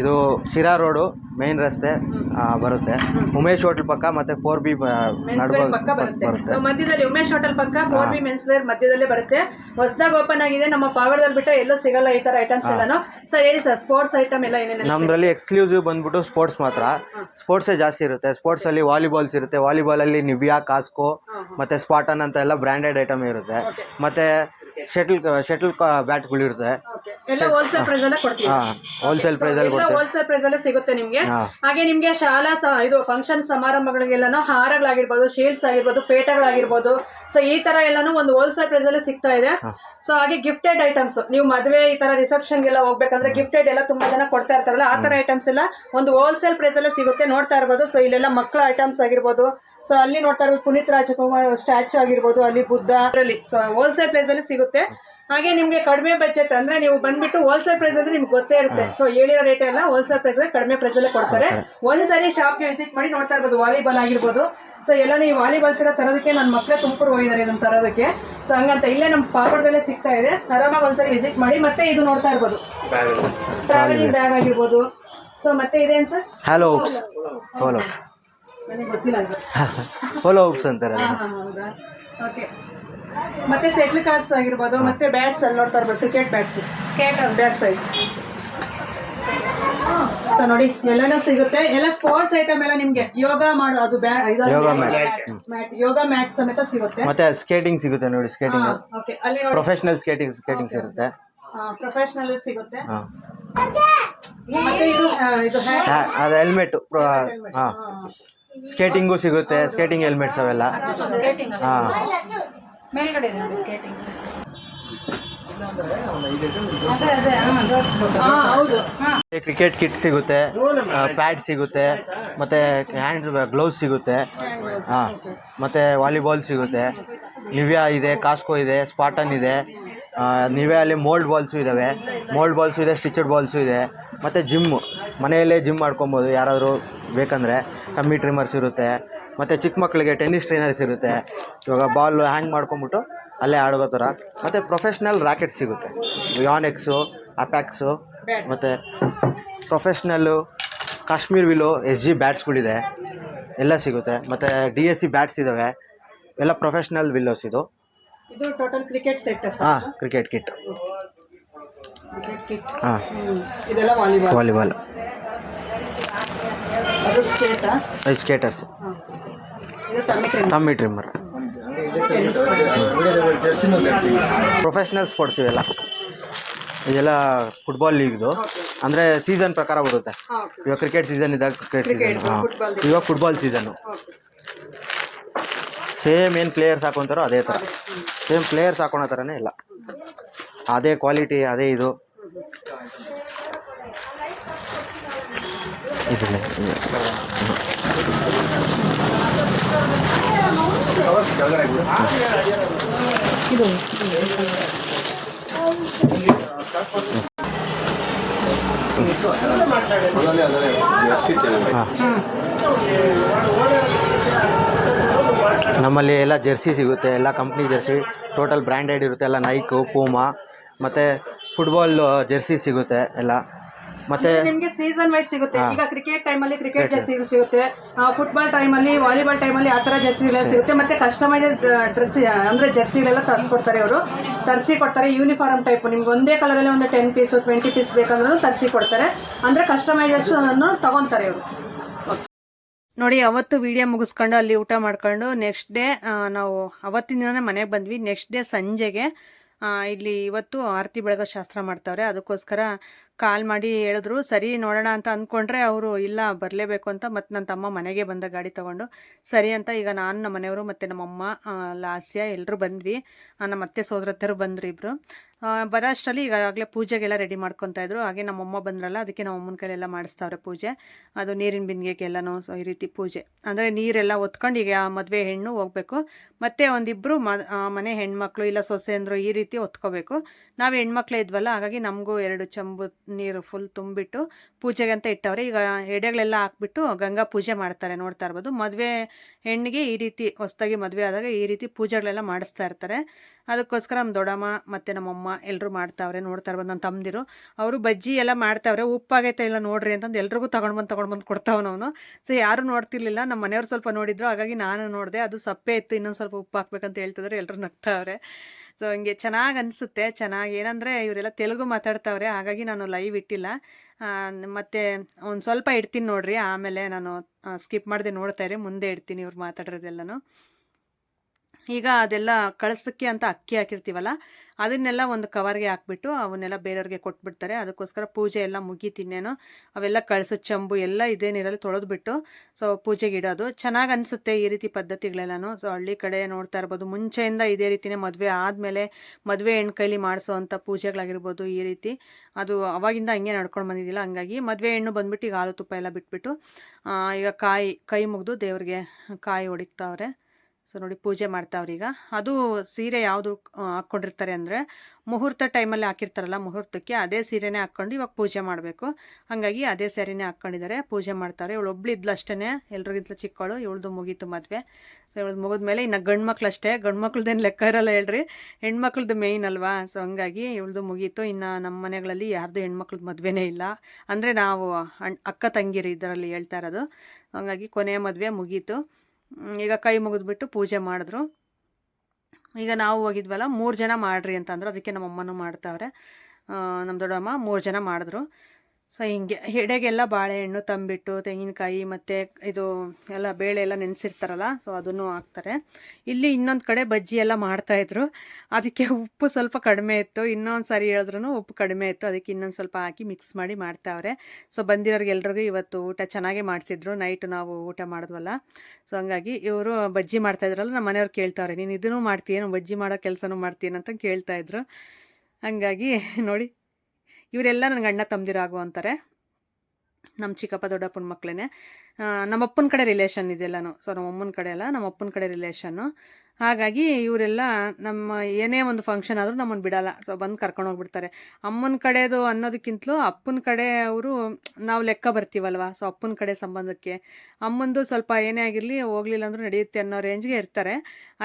B: ಇದು ಶಿರಾ ರೋಡು ಮೇನ್ ರಸ್ತೆ ಆ, ಬರುತ್ತೆ. ಉಮೇಶ್ ಹೋಟೆಲ್ ಪಕ್ಕ ಮತ್ತೆ ಫೋರ್ ಬಿ
A: ಪಕ್ಕ ಬರುತ್ತೆ. ಸೊ ಮಧ್ಯದಲ್ಲಿ ಉಮೇಶ್ ಹೋಟೆಲ್ ಪಕ್ಕ ಫೋರ್ ಬಿ ಮೆನ್ಸ್ ವೇರ್ ಮಧ್ಯದಲ್ಲೇ ಬರುತ್ತೆ. ಹೊಸದಾಗಿ ಓಪನ್ ಆಗಿದೆ ನಮ್ಮ ಪಾವಗಡದಲ್ಲಿ ಬಿಟ್ಟು ಎಲ್ಲೂ ಸಿಗಲ್ಲ ಈ ತರ ಐಟಮ್ಸ್ ಎಲ್ಲಾನು. ಸರ್ ಹೇಳಿ ಸರ್ ಸ್ಪೋರ್ಟ್ಸ್ ಐಟಮ್ ಎಲ್ಲ ಏನೇನು
B: ನಮ್ಮದ್ರಲ್ಲಿ ಎಕ್ಸ್ಕ್ಲೂಸಿವ್ ಬಂದ್ಬಿಟ್ಟು ಸ್ಪೋರ್ಟ್ಸ್ ಮಾತ್ರ. ಸ್ಪೋರ್ಟ್ಸೇ ಜಾಸ್ತಿ ಇರುತ್ತೆ. ಸ್ಪೋರ್ಟ್ಸ್ ಅಲ್ಲಿ ವಾಲಿಬಾಲ್ಸ್ ಇರುತ್ತೆ. ವಾಲಿಬಾಲ್ ಅಲ್ಲಿ ನಿವ್ಯಾ ಕಾಸ್ಕೋ ಮತ್ತೆ ಸ್ಪಾಟನ್ ಅಂತ ಎಲ್ಲ ಬ್ರ್ಯಾಂಡೆಡ್ ಐಟಮ್ ಇರುತ್ತೆ. ಮತ್ತೆ ಶಟಲ್ ಶಟಲ್ ಬ್ಯಾಟ್ಗಳು ಇರುತ್ತೆ.
A: Okay. ಎಲ್ಲ ಹೋಲ್ಸೇಲ್ ಪ್ರೈಸ್ ಅಲ್ಲೇ ಕೊಡ್ತೀವಿ
B: ಹಾ ಹೋಲ್ಸೇಲ್ ಪ್ರೈಸ್ ಅಲ್ಲಿ
A: ಎಲ್ಲ
B: ಕೊಡ್ತೇವೆ.
A: ಹೋಲ್ಸೇಲ್ ಪ್ರೈಸ್ ಅಲ್ಲೇ ಸಿಗುತ್ತೆ ನಿಮ್ಗೆ?
B: ಹಾ.
A: ಹಾಗೆ ನಿಮ್ಗೆ ಶಾಲಾ ಸ- ಇದು ಫಂಕ್ಷನ್ ಸಮಾರಂಭಗಳಿಗೆಲ್ಲಾನು ಹಾರಗಳಾಗಿರ್ಬೋದು ಶೀಲ್ಡ್ಸ್ ಆಗಿರ್ಬೋದು ಪೇಟಗಳಾಗಿರ್ಬೋದು. ಸೊ ಈ ತರ ಎಲ್ಲಾನು ಒಂದು ಹೋಲ್ಸೇಲ್ ಪ್ರೈಸ್ ಅಲ್ಲೇ ಸಿಗ್ತಾ ಇದೆ. ಸೊ ಹಾಗೆ ಗಿಫ್ಟೆಡ್ ಐಟಮ್ಸ್ ನೀವು ಮದುವೆ ಈ ತರ ರಿಸೆಪ್ಷನ್ ಗೆಲ್ಲ ಹೋಗ್ಬೇಕಂದ್ರೆ ಗಿಫ್ಟೆಡ್ ಎಲ್ಲ ತುಂಬಾ ಜನ ಕೊಡ್ತಾ ಇರ್ತಾರಲ್ಲ ಆ ತರ ಐಟಮ್ಸ್ ಎಲ್ಲ ಒಂದು ಹೋಲ್ಸೇಲ್ ಪ್ರೈಸ್ ಅಲ್ಲೇ ಸಿಗುತ್ತೆ ನೋಡ್ತಾ ಇರ್ಬೋದು. ಸೊ ಇಲ್ಲೆಲ್ಲ ಮಕ್ಕಳ ಐಟಮ್ಸ್ ಆಗಿರ್ಬೋದು ಸೊ ಅಲ್ಲಿ ನೋಡ್ತಾ ಇರೋದು ಪುನೀತ್ ರಾಜಕುಮಾರ್ ಸ್ಟ್ಯಾಚು ಆಗಿರ್ಬೋದು ಅಲ್ಲಿ ಬುದ್ಧ ಅದರಲ್ಲಿ. ಸೊ ಹೋಲ್ಸೇಲ್ ಪ್ರೈಸ್ ಅಲ್ಲಿ ಸಿಗುತ್ತೆ. ಹಾಗೆ ನಿಮ್ಗೆ ಕಡಿಮೆ ಬಜೆಟ್ ಅಂದ್ರೆ ನೀವು ಬಂದ್ಬಿಟ್ಟು ಹೋಲ್ಸೇಲ್ ಪ್ರೈಸ್ ಅಂದ್ರೆ ನಿಮ್ಗೆ ಗೊತ್ತೇ ಇರುತ್ತೆ. ಸೊ ಹೇಳಿರೋ ರೇಟ್ ಎಲ್ಲ ಹೋಲ್ಸೇಲ್ ಪ್ರೈಸ್ ಕಡಿಮೆ ಪ್ರೈಸ್ ಅಲ್ಲೇ ಕೊಡ್ತಾರೆ. ಒಂದ್ಸರಿ ಶಾಪ್ಗೆ ವಿಸಿಟ್ ಮಾಡಿ ನೋಡ್ತಾ ಇರ್ಬೋದು ವಾಲಿಬಾಲ್ ಆಗಿರ್ಬೋದು. ಸೊ ಎಲ್ಲ ಈ ವಾಲಿಬಾಲ್ಸ್ ಎಲ್ಲ ತರೋದಕ್ಕೆ ನನ್ನ ಮಕ್ಕಳೇ ತುಮಕೂರು ಹೋಗಿದ್ದಾರೆ ಇದನ್ನ ತರೋದಕ್ಕೆ. ಸೊ ಹಂಗಂತ ಇಲ್ಲೇ ನಮ್ಮ ಪಾಪಡ್ದಲ್ಲೇ ಸಿಗ್ತಾ ಇದೆ. ಆರಾಮಾಗಿ ಒಂದ್ಸರಿ ವಿಸಿಟ್ ಮಾಡಿ ಮತ್ತೆ ಇದು ನೋಡ್ತಾ ಇರ್ಬೋದು. ಟ್ರಾವೆಲಿಂಗ್ ಬ್ಯಾಗ್ ಆಗಿರ್ಬೋದು. ಸೊ ಮತ್ತೆ ಇದೇನು ಸರ್?
B: ಹಲೋ ಹಲೋ ಹೋಲೋ
A: ನನಗೆ ಗೊತ್ತಿಲ್ಲ ಇದು
B: ಹೋಲೋ ಔಟ್ಸ್ ಅಂತಾರೆ.
A: ಹಾ, ಹೌದಾ? ಓಕೆ ಮತ್ತೆ ಸೆಟ್ಲ್ ಕಾರ್ಡ್ಸ್ ಆಗಿರ್ಬೋದು ಮತ್ತೆ ಬ್ಯಾಟ್ಸ್ ಅಲ್ಲಿ ನೋಡ್ತಾ ಇರ್ಬೋದು ಕ್ರಿಕೆಟ್ ಬ್ಯಾಟ್ಸ್ ಸ್ಕೇಟ್ ಬ್ಯಾಟ್ಸ್ ಆಗಿ ಸೊ ನೋಡಿ ಎಲ್ಲನೂ ಸಿಗುತ್ತೆ. ಎಲ್ಲ ಸ್ಪೋರ್ಟ್ಸ್ ಐಟಮ್ ಎಲ್ಲ ನಿಮ್ಗೆ. ಯೋಗ ಮಾಡೋ ಅದು ಬ್ಯಾ
B: yoga mat.
A: Mat yoga mat ಸಮೇತ ಸಿಗುತ್ತೆ.
B: ಮತ್ತೆ ಸ್ಕೇಟಿಂಗ್ ಸಿಗುತ್ತೆ ನೋಡಿ ಸ್ಕೇಟಿಂಗ್
A: ಓಕೆ ಅಲ್ಲಿ ನೋಡಿ.
B: ಪ್ರೊಫೆಷನಲ್ ಸ್ಕೇಟಿಂಗ್ ಸ್ಕೇಟಿಂಗ್ಸ್ ಇರುತ್ತೆ
A: ಪ್ರೊಫೆಷನಲ್ ಸಿಗುತ್ತೆ.
B: ಹಾ.
A: ಮತ್ತೆ ಇದು ಆ, ಇದು hat.
B: ಅದು ಹೆಲ್ಮೆಟ್ ಹಾಂ. ಸ್ಕೇಟಿಂಗು ಸಿಗುತ್ತೆ ಸ್ಕೇಟಿಂಗ್ ಹೆಲ್ಮೆಟ್ಸ್ ಅವೆಲ್ಲ.
A: ಸ್ಕೇಟಿಂಗ್
B: ಹಾಂ.
A: ಮೇಲ್ಗಡೆ ಇದೆ ನೋಡಿ ಸ್ಕೇಟಿಂಗ್ ಅದೇ ಅದೇ ಹಾಂ. ಹೌದು.
B: ಕ್ರಿಕೆಟ್ ಕಿಟ್ ಸಿಗುತ್ತೆ ಪ್ಯಾಡ್ ಸಿಗುತ್ತೆ ಮತ್ತೆ ಹ್ಯಾಂಡ್ ಗ್ಲೌಸ್ ಸಿಗುತ್ತೆ ಹಾಂ. ಮತ್ತೆ ವಾಲಿಬಾಲ್ ಸಿಗುತ್ತೆ. ನಿವ್ಯಾ ಇದೆ ಕಾಸ್ಕೋ ಇದೆ ಸ್ಪಾಟನ್ ಇದೆ ನಿವ್ಯಲ್ಲಿ ಮೋಲ್ಡ್ ಬಾಲ್ಸು ಇದ್ದಾವೆ ಮೋಲ್ಡ್ ಬಾಲ್ಸು ಇದೆ ಸ್ಟಿಚಡ್ ಬಾಲ್ಸು ಇದೆ. ಮತ್ತು ಜಿಮ್ಮು ಮನೆಯಲ್ಲೇ ಜಿಮ್ ಮಾಡ್ಕೊಬೋದು ಯಾರಾದರೂ ಬೇಕಂದರೆ. ಕಮ್ಮಿ ಟ್ರಿಮ್ಮರ್ಸ್ ಇರುತ್ತೆ ಮತ್ತು ಚಿಕ್ಕ ಮಕ್ಕಳಿಗೆ ಟೆನ್ನಿಸ್ ಟ್ರೈನರ್ಸ್ ಇರುತ್ತೆ ಇವಾಗ ಬಾಲ್ ಹ್ಯಾಂಗ್ ಮಾಡ್ಕೊಂಬಿಟ್ಟು ಅಲ್ಲೇ ಆಡೋ ಥರ. ಮತ್ತು ಪ್ರೊಫೆಷ್ನಲ್ ರ್ಯಾಕೆಟ್ ಸಿಗುತ್ತೆ. ಯಾನೆಕ್ಸು ಅಪ್ಯಾಕ್ಸು ಮತ್ತು professional Kashmir willow S G ಬ್ಯಾಟ್ಸ್ಗಳಿದೆ ಎಲ್ಲ ಸಿಗುತ್ತೆ. ಮತ್ತು ಡಿ ಎಸ್ ಸಿ ಬ್ಯಾಟ್ಸ್ ಇದ್ದಾವೆ ಎಲ್ಲ ಪ್ರೊಫೆಷ್ನಲ್ ವಿಲ್ಲೋಸ್ ಇದು.
A: ಇದು ಟೋಟಲ್ ಕ್ರಿಕೆಟ್ ಸೆಟ್
B: ಹಾಂ ಕ್ರಿಕೆಟ್ ಕಿಟ್
A: ಕ್ರಿಕೆಟ್ ಕಿಟ್
B: ಹಾಂ.
A: ಇದೆಲ್ಲ ವಾಲಿಬಾಲ್
B: ವಾಲಿಬಾಲ್
A: ಅದು ಸ್ಕೇಟಾ?
B: ಸ್ಕೇಟರ್ಸ್.
A: ಇದು ಟಮ್ಮಿ
B: ಟ್ರಿಮ್ಮರ್ ಪ್ರೊಫೆಷ್ನಲ್ ಸ್ಪೋರ್ಟ್ಸ್ ಇವೆಲ್ಲ. ಇದೆಲ್ಲ ಫುಟ್ಬಾಲ್ ಲೀಗ್ದು ಅಂದರೆ ಸೀಸನ್ ಪ್ರಕಾರ ಬರುತ್ತೆ. ಇವಾಗ ಕ್ರಿಕೆಟ್ ಸೀಸನ್ ಇದ್ದಾಗ ಕ್ರಿಕೆಟ್ ಸೀಸನ್ ಹಾಂ. ಇವಾಗ ಫುಟ್ಬಾಲ್ ಸೀಸನ್ನು ಸೇಮ್ ಏನು ಪ್ಲೇಯರ್ಸ್ ಹಾಕೊತಾರೋ ಅದೇ ಥರ ಸೇಮ್ ಪ್ಲೇಯರ್ಸ್ ಹಾಕೊಳೋ ಥರನೇ ಇಲ್ಲ. ಅದೇ ಕ್ವಾಲಿಟಿ ಅದೇ ಇದು. ನಮ್ಮಲ್ಲಿ ಎಲ್ಲ ಜೆರ್ಸಿ ಸಿಗುತ್ತೆ, ಎಲ್ಲ ಕಂಪ್ನಿ ಜೆರ್ಸಿ ಟೋಟಲ್ ಬ್ರ್ಯಾಂಡೆಡ್ ಇರುತ್ತೆ, ಎಲ್ಲ ನೈಕು ಪೂಮಾ ಮತ್ತು ಫುಟ್ಬಾಲ್ ಜೆರ್ಸಿ ಸಿಗುತ್ತೆ ಎಲ್ಲ. ಮತ್ತು
A: ನಿಮಗೆ ಸೀಸನ್ ವೈಸ್ ಸಿಗುತ್ತೆ. ಈಗ ಕ್ರಿಕೆಟ್ ಟೈಮ್ ಅಲ್ಲಿ ಕ್ರಿಕೆಟ್ ಜರ್ಸಿ ಸಿಗುತ್ತೆ. ಫುಟ್ಬಾಲ್ ಟೈಮ್ ಅಲ್ಲಿ ವಾಲಿಬಾಲ್ ಟೈಮಲ್ಲಿ ಆ ತರ ಜರ್ಸಿಗಳು ಸಿಗುತ್ತೆ. ಮತ್ತೆ ಕಸ್ಟಮೈಸ್ ಡ್ರೆಸ್ ಅಂದ್ರೆ ಜರ್ಸಿಗಳೆಲ್ಲ ತಂದು ಕೊಡ್ತಾರೆ ಅವರು. ತರಿಸಿ ಕೊಡ್ತಾರೆ. ಯೂನಿಫಾರ್ಮ್ ಟೈಪ್ ನಿಮ್ಗೆ ಒಂದೇ ಕಲರ್ ಅಲ್ಲಿ ಒಂದು ಟೆನ್ ಪೀಸ್ ಟ್ವೆಂಟಿ ಪೀಸ್ ಬೇಕಂದ್ರೂ ತರಿಸಿ ಕೊಡ್ತಾರೆ. ಅಂದ್ರೆ ಕಸ್ಟಮೈಸೇಷನ್ ತಗೊಂತಾರೆ ಅವರು. ನೋಡಿ ಅವತ್ತು ವಿಡಿಯೋ ಮುಗಿಸ್ಕೊಂಡು ಅಲ್ಲಿ ಊಟ ಮಾಡ್ಕೊಂಡು ನೆಕ್ಸ್ಟ್ ಡೇ ನಾವು ಅವತ್ತಿನ ದಿನನೇ ಮನೆಗೆ ಬಂದ್ವಿ. ನೆಕ್ಸ್ಟ್ ಡೇ ಸಂಜೆಗೆ ಆ, ಇಲ್ಲಿ ಇವತ್ತು ಆರತಿ ಬೆಳಗ ಶಾಸ್ತ್ರ ಮಾಡ್ತಾವ್ರೆ. ಅದಕ್ಕೋಸ್ಕರ ಕಾಲ್ ಮಾಡಿ ಹೇಳಿದ್ರು, ಸರಿ ನೋಡೋಣ ಅಂತ ಅಂದ್ಕೊಂಡ್ರೆ ಅವರು, ಇಲ್ಲ, ಬರಲೇಬೇಕು ಅಂತ ಮತ್ತು ನನ್ನ ತಮ್ಮ ಮನೆಗೆ ಬಂದ ಗಾಡಿ ತೊಗೊಂಡು, ಸರಿ ಅಂತ ಈಗ ನಾನು ನಮ್ಮ ಮನೆಯವರು ಮತ್ತು ನಮ್ಮಮ್ಮ ಲಾಸ್ಯ ಎಲ್ಲರೂ ಬಂದ್ವಿ. ನಮ್ಮ ಅತ್ತೆ ಸೋದರತ್ತರು ಬಂದರು ಇಬ್ಬರು ಬರೋ ಅಷ್ಟರಲ್ಲಿ ಈಗಾಗಲೇ ಪೂಜೆಗೆಲ್ಲ ರೆಡಿ ಮಾಡ್ಕೊತಾ ಇದ್ರು. ಹಾಗೆ ನಮ್ಮಮ್ಮ ಬಂದ್ರಲ್ಲ, ಅದಕ್ಕೆ ನಮ್ಮ ಅಮ್ಮನ ಕೈಲೆಲ್ಲ ಮಾಡಿಸ್ತಾವ್ರೆ ಪೂಜೆ. ಅದು ನೀರಿನ ಬಿಂದಿಗೆಗೆಲ್ಲನೂ ಸೊ ಈ ರೀತಿ ಪೂಜೆ. ಅಂದರೆ ನೀರೆಲ್ಲ ಒತ್ಕೊಂಡು ಈಗ ಮದುವೆ ಹೆಣ್ಣು ಹೋಗಬೇಕು. ಮತ್ತೆ ಒಂದಿಬ್ಬರು ಮನೆ ಹೆಣ್ಮಕ್ಳು ಇಲ್ಲ ಸೊಸೆ ಅಂದರು ಈ ರೀತಿ ಒತ್ಕೋಬೇಕು ನಾವು ಹೆಣ್ಮಕ್ಳೇ ಇದ್ವಲ್ಲ, ಹಾಗಾಗಿ ನಮಗೂ ಎರಡು ಚಂಬು ನೀರು ಫುಲ್ ತುಂಬಿಟ್ಟು ಪೂಜೆಗೆ ಅಂತ ಇಟ್ಟವ್ರೆ. ಈಗ ಎಡೆಗಳೆಲ್ಲ ಹಾಕ್ಬಿಟ್ಟು ಗಂಗಾ ಪೂಜೆ ಮಾಡ್ತಾರೆ ನೋಡ್ತಾ ಇರ್ಬೋದು. ಮದುವೆ ಹೆಣ್ಣಿಗೆ ಈ ರೀತಿ ಹೊಸ್ದಾಗಿ ಮದುವೆ ಆದಾಗ ಈ ರೀತಿ ಪೂಜೆಗಳೆಲ್ಲ ಮಾಡಿಸ್ತಾ ಇರ್ತಾರೆ. ಅದಕ್ಕೋಸ್ಕರ ನಮ್ಮ ದೊಡ್ಡಮ್ಮ ಮತ್ತು ನಮ್ಮಮ್ಮ ಎಲ್ಲರೂ ಮಾಡ್ತಾವ್ರೆ ನೋಡ್ತಾ ಇರ್ಬೋದು ನನ್ನ ತಮ್ಮದಿರು ಅವರು ಬಜ್ಜಿ ಎಲ್ಲ ಮಾಡ್ತಾವ್ರೆ. ಉಪ್ಪಾಗೈತೆ ಇಲ್ಲ ನೋಡ್ರಿ ಅಂತಂದು ಎಲ್ರಿಗೂ ತಗೊಂಡು ಬಂದು ತೊಗೊಂಡು ಬಂದು ಕೊಡ್ತಾವನವನು ಸೊ ಯಾರು ನೋಡ್ತಿರ್ಲಿಲ್ಲ. ನಮ್ಮ ಮನೆಯವ್ರು ಸ್ವಲ್ಪ ನೋಡಿದ್ರು. ಹಾಗಾಗಿ ನಾನು ನೋಡಿದೆ. ಅದು ಸಪ್ಪೆ ಇತ್ತು. ಇನ್ನೊಂದು ಸ್ವಲ್ಪ ಉಪ್ಪು ಹಾಕ್ಬೇಕಂತ ಹೇಳ್ತಿದ್ರೆ. ಎಲ್ಲರೂ ನಗ್ತಾವ್ರೆ. ಸೊ ಹಂಗೆ ಚೆನ್ನಾಗಿ ಅನಿಸುತ್ತೆ. ಚೆನ್ನಾಗಿ ಏನಂದರೆ ಇವರೆಲ್ಲ ತೆಲುಗು ಮಾತಾಡ್ತಾವ್ರೆ, ಹಾಗಾಗಿ ನಾನು ಲೈವ್ ಇಟ್ಟಿಲ್ಲ. ಮತ್ತು ಒಂದು ಸ್ವಲ್ಪ ಇಡ್ತೀನಿ ನೋಡ್ರಿ. ಆಮೇಲೆ ನಾನು ಸ್ಕಿಪ್ ಮಾಡದೆ ನೋಡ್ತಾ ಇರಿ. ಮುಂದೆ ಇಡ್ತೀನಿ ಇವ್ರು ಮಾತಾಡಿರೋದೆಲ್ಲನೂ. ಈಗ ಅದೆಲ್ಲ ಕಳಿಸೋಕ್ಕೆ ಅಂತ ಅಕ್ಕಿ ಹಾಕಿರ್ತೀವಲ್ಲ, ಅದನ್ನೆಲ್ಲ ಒಂದು ಕವರ್ಗೆ ಹಾಕ್ಬಿಟ್ಟು ಅವನ್ನೆಲ್ಲ ಬೇರೆಯವ್ರಿಗೆ ಕೊಟ್ಬಿಡ್ತಾರೆ. ಅದಕ್ಕೋಸ್ಕರ ಪೂಜೆ ಎಲ್ಲ ಮುಗೀತಿನ್ನೇನು ಅವೆಲ್ಲ ಕಳಿಸೋ ಚಂಬು ಎಲ್ಲ ಇದೇ ನೀರಲ್ಲಿ ತೊಳೆದ್ಬಿಟ್ಟು, ಸೊ ಪೂಜೆಗೆ ಇಡೋದು. ಚೆನ್ನಾಗಿ ಅನಿಸುತ್ತೆ ಈ ರೀತಿ ಪದ್ಧತಿಗಳೆಲ್ಲನೂ. ಸೊ ಹಳ್ಳಿ ಕಡೆ ನೋಡ್ತಾ ಇರ್ಬೋದು. ಮುಂಚೆಯಿಂದ ಇದೇ ರೀತಿನೇ ಮದುವೆ ಆದಮೇಲೆ ಮದುವೆ ಹೆಣ್ಣು ಕೈಲಿ ಮಾಡಿಸೋ ಅಂಥ ಪೂಜೆಗಳಾಗಿರ್ಬೋದು ಈ ರೀತಿ. ಅದು ಅವಾಗಿಂದ ಹಂಗೆ ನಡ್ಕೊಂಡು ಬಂದಿದ್ದಿಲ್ಲ. ಹಂಗಾಗಿ ಮದುವೆ ಹೆಣ್ಣು ಬಂದ್ಬಿಟ್ಟು ಈಗ ಹಾಲು ತುಪ್ಪ ಎಲ್ಲ ಬಿಟ್ಬಿಟ್ಟು ಈಗ ಕಾಯಿ, ಕೈ ಮುಗಿದು ದೇವ್ರಿಗೆ ಕಾಯಿ ಹೊಡಿತಾವ್ರೆ ಸೊ ನೋಡಿ ಪೂಜೆ ಮಾಡ್ತಾವ್ರೀಗ ಅದು ಸೀರೆ ಯಾವುದು ಹಾಕ್ಕೊಂಡಿರ್ತಾರೆ ಅಂದರೆ ಮುಹೂರ್ತ ಟೈಮಲ್ಲಿ ಹಾಕಿರ್ತಾರಲ್ಲ ಮುಹೂರ್ತಕ್ಕೆ, ಅದೇ ಸೀರೆನೇ ಹಾಕ್ಕೊಂಡು ಇವಾಗ ಪೂಜೆ ಮಾಡಬೇಕು. ಹಾಗಾಗಿ ಅದೇ ಸ್ಯಾರಿನೇ ಹಾಕ್ಕೊಂಡಿದ್ದಾರೆ, ಪೂಜೆ ಮಾಡ್ತಾರೆ. ಇವಳು ಒಬ್ಳು ಇದ್ಲು ಅಷ್ಟೇ ಎಲ್ರಿಗಿಂತಲೂ ಚಿಕ್ಕವಳು ಇವಳ್ದು ಮುಗೀತು ಮದುವೆ. ಸೊ ಇವಳ್ದು ಮುಗಿದ್ಮೇಲೆ ಇನ್ನು ಗಂಡು ಮಕ್ಳು ಅಷ್ಟೇ ಗಂಡು ಲೆಕ್ಕ ಇರಲ್ಲ ಹೇಳ್ರಿ. ಹೆಣ್ಮಕ್ಳದ್ದು ಮೇಯ್ನ್ ಅಲ್ವಾ? ಸೊ ಹಂಗಾಗಿ ಇವಳ್ದು ಮುಗೀತು. ಇನ್ನು ನಮ್ಮ ಮನೆಗಳಲ್ಲಿ ಯಾರ್ದು ಹೆಣ್ಮಕ್ಳದ್ದು ಮದುವೆನೇ ಇಲ್ಲ. ಅಂದರೆ ನಾವು ಅಕ್ಕ ತಂಗಿರಿ ಇದರಲ್ಲಿ ಹೇಳ್ತಾ ಇರೋದು. ಹಂಗಾಗಿ ಕೊನೆಯ ಮದುವೆ ಮುಗೀತು. ಈಗ ಕೈ ಮುಗಿದ್ಬಿಟ್ಟು ಪೂಜೆ ಮಾಡಿದ್ರು. ಈಗ ನಾವು ಹೋಗಿದ್ವಲ್ಲ, ಮೂರು ಜನ ಮಾಡ್ರಿ ಅಂತಂದ್ರು. ಅದಕ್ಕೆ ನಮ್ಮ ಅಮ್ಮನೂ ಮಾಡ್ತಾವ್ರೆ ನಮ್ಮ ದೊಡ್ಡಮ್ಮ ಮೂರು ಜನ ಮಾಡಿದ್ರು. ಸೊ ಹಿಂಗೆ ಎಡೆಗೆಲ್ಲ ಬಾಳೆಹಣ್ಣು ತಂಬಿಟ್ಟು ತೆಂಗಿನಕಾಯಿ ಮತ್ತು ಇದು ಎಲ್ಲ ಬೇಳೆ ಎಲ್ಲ ನೆನೆಸಿರ್ತಾರಲ್ಲ ಸೊ ಅದನ್ನು ಹಾಕ್ತಾರೆ. ಇಲ್ಲಿ ಇನ್ನೊಂದು ಕಡೆ ಬಜ್ಜಿ ಎಲ್ಲ ಮಾಡ್ತಾಯಿದ್ರು ಅದಕ್ಕೆ ಉಪ್ಪು ಸ್ವಲ್ಪ ಕಡಿಮೆ ಇತ್ತು. ಇನ್ನೊಂದು ಸಾರಿ ಹೇಳಿದ್ರು ಉಪ್ಪು ಕಡಿಮೆ ಇತ್ತು. ಅದಕ್ಕೆ ಇನ್ನೊಂದು ಸ್ವಲ್ಪ ಹಾಕಿ ಮಿಕ್ಸ್ ಮಾಡಿ ಮಾಡ್ತಾವ್ರೆ. ಸೊ ಬಂದಿರೋರಿಗೆ ಎಲ್ರಿಗೂ ಇವತ್ತು ಊಟ ಚೆನ್ನಾಗೇ ಮಾಡಿಸಿದ್ರು. ನೈಟು ನಾವು ಊಟ ಮಾಡಿದ್ವಲ್ಲ. ಸೊ ಹಂಗಾಗಿ ಇವರು ಬಜ್ಜಿ ಮಾಡ್ತಾಯಿದ್ರಲ್ಲ ನಮ್ಮ ಮನೆಯವ್ರು ಕೇಳ್ತಾವ್ರೆ, ನೀನು ಇದನ್ನು ಮಾಡ್ತೀಯೇನು? ಬಜ್ಜಿ ಮಾಡೋ ಕೆಲಸನೂ ಮಾಡ್ತೀಯೇನಂತ ಕೇಳ್ತಾಯಿದ್ರು ಹಂಗಾಗಿ ನೋಡಿ ಇವರೆಲ್ಲ ನನಗೆ ಅಣ್ಣ ತಮ್ಮದಿರಾಗು ಅಂತಾರೆ. ನಮ್ಮ ಚಿಕ್ಕಪ್ಪ ದೊಡ್ಡಪ್ಪನ ಮಕ್ಕಳೇ ನಮ್ಮ ಅಪ್ಪನ ಕಡೆ ರಿಲೇಷನ್ ಇದೆಲ್ಲನೂ. ಸೊ ನಮ್ಮ ಅಮ್ಮನ ಕಡೆ ಅಲ್ಲ ನಮ್ಮ ಅಪ್ಪನ ಕಡೆ ರಿಲೇಷನ್ನು ಹಾಗಾಗಿ ಇವರೆಲ್ಲ ನಮ್ಮ ಏನೇ ಒಂದು ಫಂಕ್ಷನ್ ಆದರೂ ನಮ್ಮನ್ನು ಬಿಡಲ್ಲ. ಸೊ ಬಂದು ಕರ್ಕೊಂಡು ಹೋಗ್ಬಿಡ್ತಾರೆ. ಅಮ್ಮನ ಕಡೆದು ಅನ್ನೋದಕ್ಕಿಂತಲೂ ಅಪ್ಪನ ಕಡೆ ಅವರು ನಾವು ಲೆಕ್ಕ ಬರ್ತೀವಲ್ವ? ಸೊ ಅಪ್ಪನ ಕಡೆ ಸಂಬಂಧಕ್ಕೆ. ಅಮ್ಮಂದು ಸ್ವಲ್ಪ ಏನೇ ಆಗಿರಲಿ ಹೋಗ್ಲಿಲ್ಲ ಅಂದ್ರೂ ನಡೆಯುತ್ತೆ ಅನ್ನೋ ರೇಂಜ್ಗೆ ಇರ್ತಾರೆ.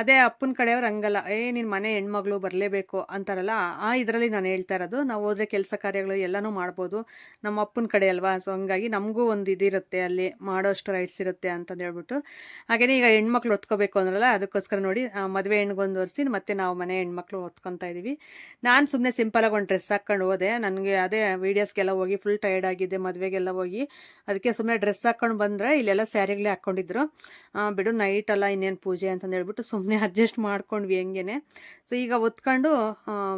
A: ಅದೇ ಅಪ್ಪನ ಕಡೆಯವ್ರು ಹಂಗಲ್ಲ. ಏ ನಿನ್ನ ಮನೆ ಹೆಣ್ಮಗಳು ಬರಲೇಬೇಕು ಅಂತಾರಲ್ಲ, ಆ ಇದರಲ್ಲಿ ನಾನು ಹೇಳ್ತಾ ಇರೋದು, ನಾವು ಹೋದರೆ ಕೆಲಸ ಕಾರ್ಯಗಳು ಎಲ್ಲನೂ ಮಾಡ್ಬೋದು. ನಮ್ಮ ಅಪ್ಪನ ಕಡೆ ಅಲ್ವಾ? ಸೊ ಹಂಗಾಗಿ ನಮಗೂ ಒಂದು ಇದಿರುತ್ತೆ ಅಲ್ಲಿ ಮಾಡೋಷ್ಟು ರೈಟ್ಸ್ ಇರುತ್ತೆ ಅಂತಂದು ಹೇಳ್ಬಿಟ್ಟು. ಹಾಗೆಯೇ ಈಗ ಹೆಣ್ಮಕ್ಳು ಹೊತ್ಕೋಬೇಕು ಅಂದ್ರಲ್ಲ, ಅದಕ್ಕೋಸ್ಕರ ನೋಡಿ ಆ, ಮದುವೆ ಹೆಣ್ಗೊಂದು ಒರೆಸಿ ಮತ್ತೆ ನಾವು ಮನೆ ಹೆಣ್ಮಕ್ಳು ಹೊತ್ಕೊತಾ ಇದ್ದೀವಿ ನಾನು ಸುಮ್ಮನೆ ಸಿಂಪಲಾಗಿ ಒಂದು ಡ್ರೆಸ್ ಹಾಕ್ಕೊಂಡು ಹೋದೆ. ನನಗೆ ಅದೇ ವೀಡಿಯೋಸ್ಗೆಲ್ಲ ಹೋಗಿ ಫುಲ್ ಟೈರ್ಡ್ ಆಗಿದೆ ಮದುವೆಗೆಲ್ಲ ಹೋಗಿ. ಅದಕ್ಕೆ ಸುಮ್ಮನೆ ಡ್ರೆಸ್ ಹಾಕ್ಕೊಂಡು ಬಂದರೆ ಇಲ್ಲೆಲ್ಲ ಸ್ಯಾರಿಗಳೇ ಹಾಕ್ಕೊಂಡಿದ್ರು. ಬಿಡು ನೈಟ್ ಅಲ್ಲ ಇನ್ನೇನು ಪೂಜೆ ಅಂತಂದು ಹೇಳ್ಬಿಟ್ಟು ಸುಮ್ಮನೆ ಅಡ್ಜಸ್ಟ್ ಮಾಡ್ಕೊಂಡ್ವಿ ಹೆಂಗೇನೆ. ಸೊ ಈಗ ಒತ್ಕೊಂಡು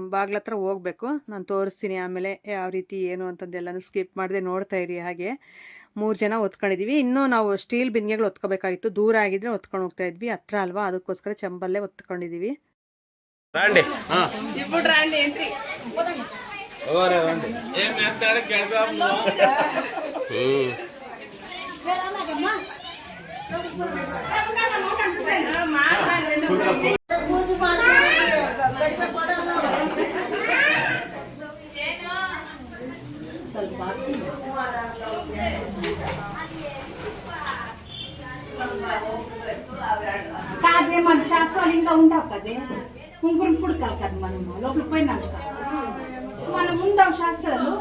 A: ಬಾಗ್ಲ ಹತ್ರ ಹೋಗ್ಬೇಕು. ನಾನು ತೋರಿಸ್ತೀನಿ ಆಮೇಲೆ ಯಾವ ರೀತಿ ಏನು ಅಂತಂದೆಲ್ಲನೂ ಸ್ಕಿಪ್ ಮಾಡದೆ ನೋಡ್ತಾ ಇರಿ ಹಾಗೆ. ಮೂರು ಜನ ಒತ್ಕೊಂಡಿದ್ದೀವಿ ಇನ್ನೂ ನಾವು ಸ್ಟೀಲ್ ಬಿಂದಿಗೆಗಳು ಒತ್ಕೋಬೇಕಾಗಿತ್ತು. ದೂರ ಆಗಿದ್ರೆ ಒತ್ಕೊಂಡು ಹೋಗ್ತಾ ಇದ್ವಿ. ಹತ್ರ ಅಲ್ವಾ? ಅದಕ್ಕೋಸ್ಕರ ಚಂಬಲ್ಲೇ ಒತ್ಕೊಂಡಿದ್ದೀವಿ
C: కాదే మన శాస్త్రాలు ఇంకా ఉండవు కదే. కుంకురం పుడకాలి కదా మనము లోపల పోయినాక మనం ఉండవు శాస్త్రాలు.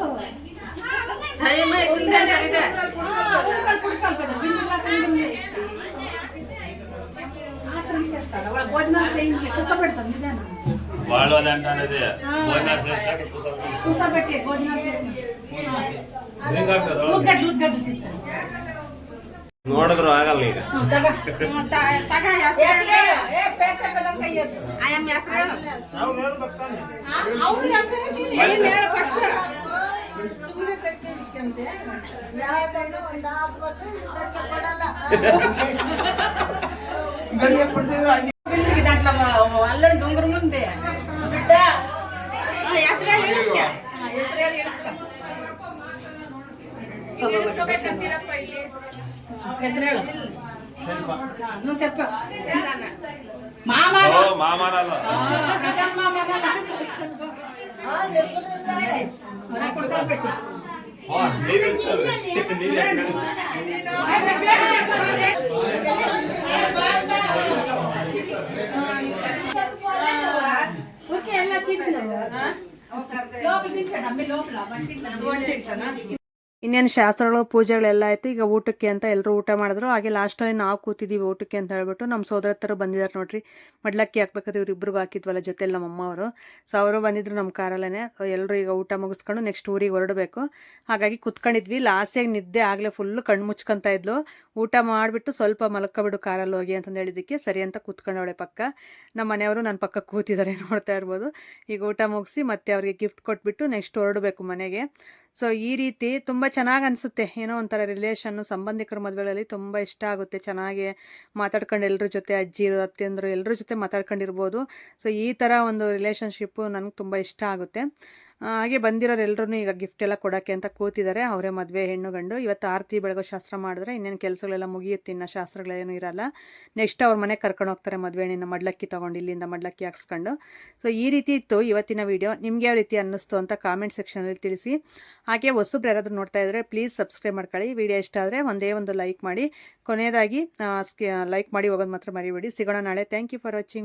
C: పుడకాలి కదా. బిందుగా కుండం వేసి. చేస్తాడు వాళ్ళ భోజనాలు చేయించి కుక్క పెడతాం నిజానా
D: వాళ్ళు అది అంటానది భోజనాలు చేసినాక కూర్చోబెట్టి.
C: కూర్చోబెట్టి భోజనాలు చేసి
D: ఏం కాదు.
C: ఊద్గడ్లు ఊద్గడ్లు తీస్తారు
D: ನೋಡಿದ್ರು ಆಗಲ್ಲ ಈಗ
C: ఏ ಅಲ್ಲ ಅಲ್ಲೆಂದುಂಗರು ಮುಂದೆ.
D: ಬಿಟ್ಟ ಆ
C: ಯಾತ್ರೆಯಲ್ಲ ಹೇಳು. ಮಾಮಾ
D: ಮಾಮನಲ್ಲ ఓకే ఎలా చేసినావు
C: లోపల దించండి అమ్మ లోపల
A: ಇನ್ನೇನು ಶಾಸ್ತ್ರಗಳು, ಪೂಜೆಗಳೆಲ್ಲ ಆಯ್ತು, ಈಗ ಊಟಕ್ಕೆ ಅಂತ ಎಲ್ಲರೂ ಊಟ ಮಾಡಿದ್ರು. ಹಾಗೆ ಲಾಸ್ಟಲ್ಲಿ ನಾವು ಕೂತಿದ್ದೀವಿ ಊಟಕ್ಕೆ ಅಂತ ಹೇಳ್ಬಿಟ್ಟು. ನಮ್ಮ ಸೋದರತ್ತರು ಬಂದಿದ್ದಾರೆ ನೋಡ್ರಿ. ಮಡ್ಲಕ್ಕಿ ಹಾಕ್ಬೇಕಾದ್ರೆ ಇವ್ರಿಬ್ರಿಗೂ ಹಾಕಿದ್ವಲ್ಲ, ಜೊತೆಲಿ ನಮ್ಮ ಅವರು ಸೊ ಅವರು ಬಂದಿದ್ರು ನಮ್ಮ ಕಾರಲ್ಲೇ ಎಲ್ಲರೂ ಈಗ ಊಟ ಮುಗಿಸ್ಕೊಂಡು ನೆಕ್ಸ್ಟ್ ಊರಿಗೆ ಹೊರಡಬೇಕು. ಹಾಗಾಗಿ ಕುತ್ಕೊಂಡಿದ್ವಿ. ಲಾಸ್ಟಿಗೆ ನಿದ್ದೆ ಆಗಲೇ ಫುಲ್ ಕಣ್ಣು ಮುಚ್ಕೊಂತ ಇದ್ಲು. ಊಟ ಮಾಡಿಬಿಟ್ಟು ಸ್ವಲ್ಪ ಮಲ್ಕೊಬಿಡು ಕಾರಲ್ಲಿ ಹೋಗಿ ಅಂತಂದು ಹೇಳಿದ್ದಕ್ಕೆ ಸರಿ ಅಂತ ಕೂತ್ಕೊಂಡವಳೆ ಪಕ್ಕ. ನಮ್ಮ ಮನೆಯವರು ನನ್ನ ಪಕ್ಕ ಕೂತಿದ್ದಾರೆ ನೋಡ್ತಾ ಇರ್ಬೋದು. ಈಗ ಊಟ ಮುಗಿಸಿ ಮತ್ತೆ ಅವ್ರಿಗೆ ಗಿಫ್ಟ್ ಕೊಟ್ಬಿಟ್ಟು ನೆಕ್ಸ್ಟ್ ಹೊರಡಬೇಕು ಮನೆಗೆ. ಸೊ ಈ ರೀತಿ ತುಂಬ ಚೆನ್ನಾಗಿ ಅನಿಸುತ್ತೆ. ಏನೋ ಒಂಥರ ರಿಲೇಷನ್ನು ಸಂಬಂಧಿಕರ ಮದುವೆಗಳಲ್ಲಿ ತುಂಬ ಇಷ್ಟ ಆಗುತ್ತೆ. ಚೆನ್ನಾಗಿ ಮಾತಾಡ್ಕೊಂಡು ಎಲ್ಲರ ಜೊತೆ ಅಜ್ಜಿರು ಅತ್ತೆಂದರು ಎಲ್ಲರ ಜೊತೆ ಮಾತಾಡ್ಕೊಂಡಿರ್ಬೋದು. ಸೊ ಈ ಥರ ಒಂದು ರಿಲೇಷನ್ಶಿಪ್ಪು ನನಗೆ ತುಂಬ ಇಷ್ಟ ಆಗುತ್ತೆ. ಹಾಗೆ ಬಂದಿರೋರೆಲ್ಲರೂ ಈಗ ಗಿಫ್ಟ್ ಎಲ್ಲ ಕೊಡೋಕ್ಕೆ ಅಂತ ಕೂತಿದ್ದಾರೆ. ಅವರೇ ಮದುವೆ ಹೆಣ್ಣು ಗಂಡು. ಇವತ್ತು ಆರತಿ ಬೆಳಗೋ ಶಾಸ್ತ್ರ ಮಾಡಿದ್ರೆ ಇನ್ನೇನು ಕೆಲಸಗಳೆಲ್ಲ ಮುಗಿಯುತ್ತೆ, ಇನ್ನು ಶಾಸ್ತ್ರಗಳೇನು ಇರಲ್ಲ. ನೆಕ್ಸ್ಟ್ ಅವ್ರ ಮನೆಗೆ ಕರ್ಕೊಂಡು ಹೋಗ್ತಾರೆ ಮದುವೆ ಹೆಣ್ಣಿನ ಮಡ್ಲಕ್ಕಿ ತೊಗೊಂಡು, ಇಲ್ಲಿಂದ ಮಡ್ಲಕ್ಕಿ ಹಾಕ್ಸ್ಕೊಂಡು. ಸೊ ಈ ರೀತಿ ಇತ್ತು ಇವತ್ತಿನ ವಿಡಿಯೋ ನಿಮ್ಗೆ ಯಾವ ರೀತಿ ಅನ್ನಿಸ್ತು ಅಂತ ಕಾಮೆಂಟ್ ಸೆಕ್ಷನಲ್ಲಿ ತಿಳಿಸಿ. ಹಾಗೆ ಹೊಸಬ್ರು ಯಾರಾದರೂ ನೋಡ್ತಾ ಇದ್ದರೆ ಪ್ಲೀಸ್ ಸಬ್ಸ್ಕ್ರೈಬ್ ಮಾಡ್ಕೊಳ್ಳಿ. ವಿಡಿಯೋ ಇಷ್ಟ ಆದರೆ ಒಂದೇ ಒಂದು ಲೈಕ್ ಮಾಡಿ. ಕೊನೆಯದಾಗಿ ಲೈಕ್ ಮಾಡಿ ಹೋಗೋದು ಮಾತ್ರ ಮರಿಬೇಡಿ. ಸಿಗೋಣ ನಾಳೆ. Thank you for watching